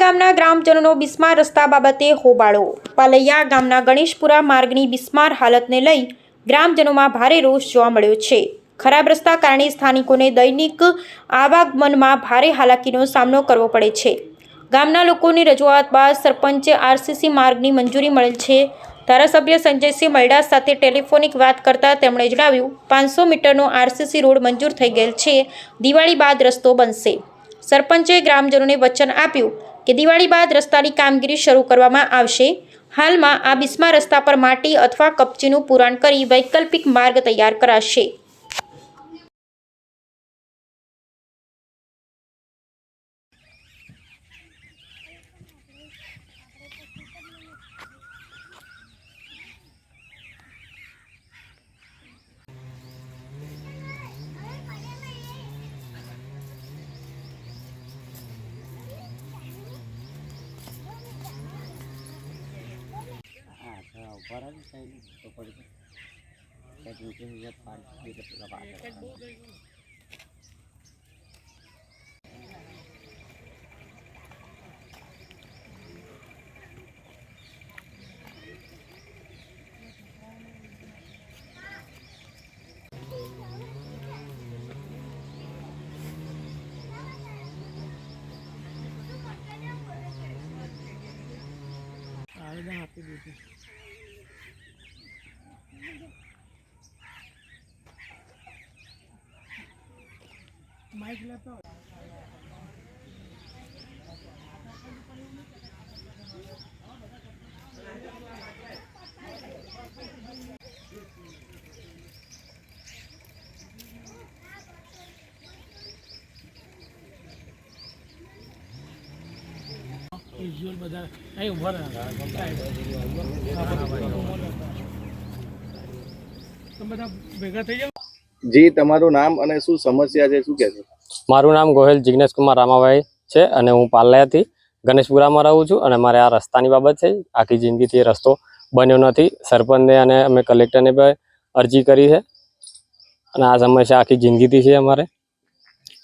ગામના ગ્રામજનોનો બિસ્માર રસ્તા બાબતે હોબાળો. પાલૈયા ગામના ગણેશપુરા માર્ગની બિસ્માર હાલતને લઈ ગ્રામજનોમાં ભારે રોષ જોવા મળ્યો છે. ખરાબ રસ્તા કારણે સ્થાનિકોને દૈનિક આવાગમનમાં ભારે હાલાકીનો સામનો કરવો પડે છે. ગામના લોકોની રજૂઆત બાદ સરપંચે આરસીસી માર્ગની મંજૂરી મળેલ છે. ધારાસભ્ય સંજયસિંહ મલડા સાથે ટેલિફોનિક વાત કરતાં તેમણે જણાવ્યું, પાંચસો મીટરનો આરસીસી રોડ મંજૂર થઈ ગયેલ છે. દિવાળી બાદ રસ્તો બનશે. સરપંચે ગ્રામજનોને વચન આપ્યું કે દિવાળી બાદ રસ્તાની કામગીરી શરૂ કરવામાં આવશે. હાલમાં આ બિસ્મા રસ્તા પર માટી અથવા કપચીનું પુરાણ કરી વૈકલ્પિક માર્ગ તૈયાર કરાશે. હા તો ઉપર જ સાઈડ તો પડી કંઈક નીચે પાડી દીધું પેલા પાછળ આવેદન આપી દીધું માઇક લેતો વિઝ્યુઅલ બધા અહીં ઊભા તમે બધા ભેગા થઈ જાઓ. જી, તમારું નામ અને શું સમસ્યા છે, શું કહેશો મારું નામ ગોહેલ જિગ્નેશ કુમાર રામાભાઈ છે અને હું પાલ્યાથી ગણેશપુરામાં રહું છું અને મારે આ રસ્તાની બાબત છે. આખી જિંદગીથી એ રસ્તો બન્યો નથી. સરપંચને અને અમે કલેક્ટરને પણ અરજી કરી છે. અને આ સમસ્યા આખી જિંદગીથી છે અમારે.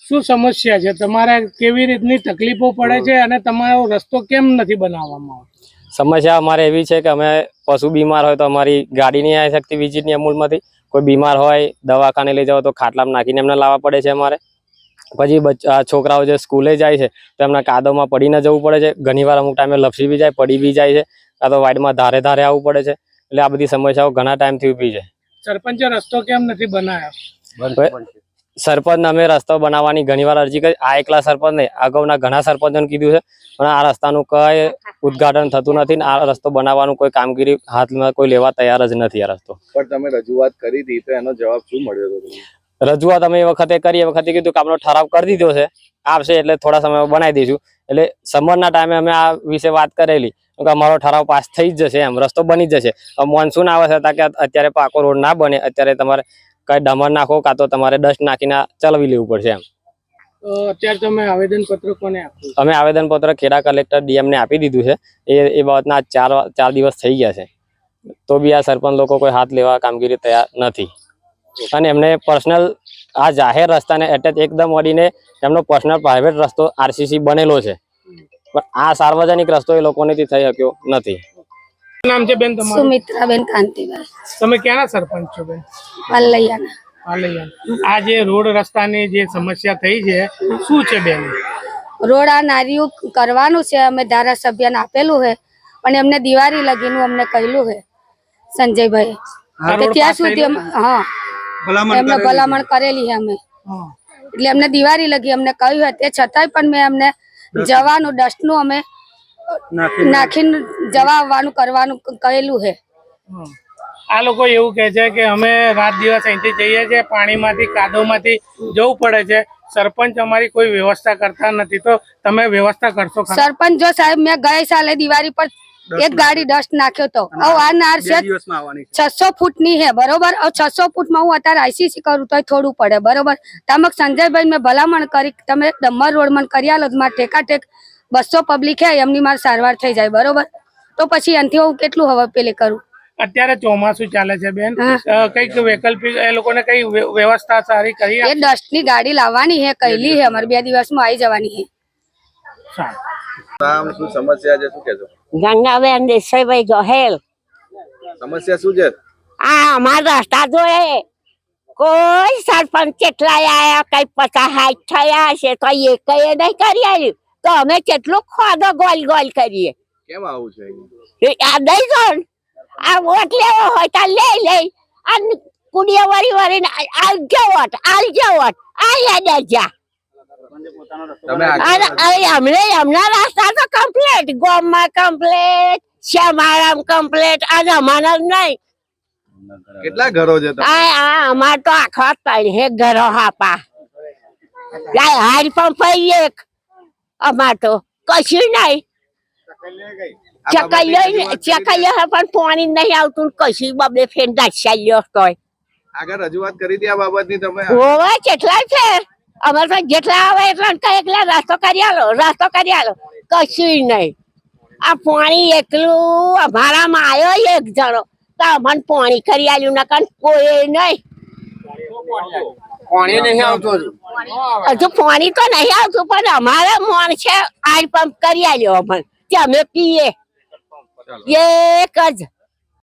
શું સમસ્યા છે? તમારે કેવી રીતની તકલીફો પડે છે અને તમારો રસ્તો કેમ નથી બનાવવામાં આવતો? સમસ્યા અમારે એવી છે કે અમે પશુ બીમાર હોય તો અમારી ગાડી નહીં આવી શકતી વિઝિટની અમૂલમાંથી. કોઈ બીમાર હોય દવાખાને લઈ જાવ તો ખાટલામાં નાખીને એમને લાવવા પડે છે અમારે. પછી આ છોકરાઓ જે સ્કૂલે જાય છે તો એમના કાદવમાં પડીને જવું પડે છે. ઘણીવાર અમુક ટાઈમે લપસી બી જાય પડી બી જાય છે. કાં તો વાઇડમાં ધારે ધારે આવવું પડે છે. એટલે આ બધી સમસ્યાઓ ઘણા ટાઈમથી ઊભી છે. સરપંચે રસ્તો કેમ નથી બનાવ્યો? સરપંચને અમે રસ્તો બનાવવાની ઘણીવાર અરજી કરી. આ એકલા સરપંચ નહીં અગાઉના ઘણા સરપંચોને કીધું છે. પણ આ રસ્તાનું કઈ ઉદઘાટન થતું નથી ને આ રસ્તો બનાવવાનું કોઈ કામગીરી હાથમાં કોઈ લેવા તૈયાર જ નથી આ રસ્તો. પણ તમે રજૂઆત કરી હતી તો એનો જવાબ શું મળ્યો હતો રજૂઆત અમે એ વખતે કરી એ વખતે કીધું કે આપણો ઠરાવ કરી દીધો છે. આવશે એટલે થોડા સમયમાં બનાવી દઈશું. એટલે સમરના ટાઈમે અમે આ વિશે વાત કરેલી કે અમારો ઠરાવ પાસ થઈ જ જશે એમ રસ્તો બની જશે. મોન્સૂન આવે છે કે અત્યારે પાકો રોડ ના બને અત્યારે તમારે કઈ ડમર નાખો કાં તો તમારે ડસ્ટ નાખીને ચલાવી લેવું પડશે એમ. અત્યારે તમે આવેદન પત્ર કોને આપ્યું? અમે આવેદનપત્ર ખેડા કલેક્ટર ડીએમ ને આપી દીધું છે. એ એ બાબતના ચાર ચાર દિવસ થઈ ગયા છે. તો બી આ સરપંચ લોકો કોઈ હાથ લેવા કામગીરી તૈયાર નથી. અને એમને પર્સનલ આ જાહેર રસ્તાને એટેચ એકદમ વળીને એમનો પર્સનલ પ્રાઇવેટ રસ્તો આરસીસી બનેલો છે. પણ આ સાર્વજનિક રસ્તો એ લોકોનેથી થઈ શક્યો નથી. નામ છે બેન તમારું? સુમિત્રાબેન કાંતિભાઈ તમે ક્યાંના સરપંચ છો બેન? પલ્લૈયાના આ જે રોડ રસ્તાની જે સમસ્યા થઈ છે શું છે બેન? રોડ આ નારીઓ કરવાનું છે અમે ધારાસભ્યને આપેલું છે પણ એમને દિવાળી લગીનું અમને કહેલું છે સંજયભાઈ ત્યાં સુધી હા. એમને ભલામણ કરેલી છે અમે. એટલે એમને દિવાળી લગી અમને કહ્યું હતું. તે છતાંય પણ મેં અમને જવાનું ડસ્ટનું અમે નાખીને જવા આવવાનું કરવાનું કહેલું છે. આ લોકો એવું કહે છે કે અમે રાત દિવસ અહીંથી જઈએ છીએ પાણીમાંથી કાદવમાંથી જવું પડે છે. સરપંચ અમારી કોઈ વ્યવસ્થા કરતા નથી. તો તમે વ્યવસ્થા કરશો સરપંચ જો સાહેબ મેં ગઈ સાલે દિવાળી પર એક ગાડી ડસ્ટ નાખ્યો તો. હવે આ નાર છે છસો ફૂટની હે બરોબર? હવે છસો ફૂટમાં હું અત્યારે આઈસીસી કરું તો થોડું પડે બરોબર? તમે સંજયભાઈ મેં ભલામણ કરી તમે ડમર રોડમાં કરિયાલો માં ટેકા બસો પબ્લિક હે એમની મારે સારવાર થઈ જાય બરોબર? તો પછી એનથી હું કેટલું હવે પેલે કરું? અત્યારે ચોમાસું ચાલે છે બેન. કંઈક વૈકલ્પિક એ લોકોને કઈ વ્યવસ્થા સારી કરી એ ડસ્ટની ગાડી લાવવાની હે કહેલી હે અમારે બે દિવસમાં આવી જવાની હે શું સમસ્યા છે શું કહેશો? ગંગાબેન દેસાઈભાઈ જોહેલ સમસ્યા શું છે? આ અમારા રસ્તા જોયે કોઈ સરપંચ કેટલા આયા કઈ પચાસ હાથ થયા છે તો એ કઈ નહીં કરી આવ્યું તો અમે કેટલું ખોદો ગોલ ગોલ કરીએ. કેમ આવું છે આ નહીં દો આ વોટ લેવો હોય તો લઈ લઈ. અને કુડિયા વળી વળીને આવજો વોટ આવજો વોટ. આ યાદ જા અમને હમણાં રસ્તા તો કમ્પ્લીટ ગોમમાં કમ્પ્લીટ શ્યામારામ કમ્પ્લીટ અને અમારા નહીં. કેટલા ઘરો છે અમાર તો આખા ત્રણ હે ઘરો હાપા. એક. અમાર તો કશું નહીં. ચકલ્યો ચકલ્યો પણ પાણી નહીં આવતું કશું બબે ફેન દાસ્યા આગળ રજૂઆત કરી હતી આ બાબતની તમે? હોવે કેટલા છે? અમાર તો જેટલા આવે એટલા કઈ એકલા રસ્તો કરી આલો રાસ્તો કરી આલો. કશું નહીં. આ પાણી એકલું અમારામાં આવ્યો એક જણો. તો અમને પાણી કરી આલ્યું નકર કોઈ નહીં. પાણી નહીં આવતું હજુ. પાણી તો નહીં આવતું પણ અમારે મોણ છે આર પંપ કરી આલ્યો અમને. કે અમે પીએ. એક જ.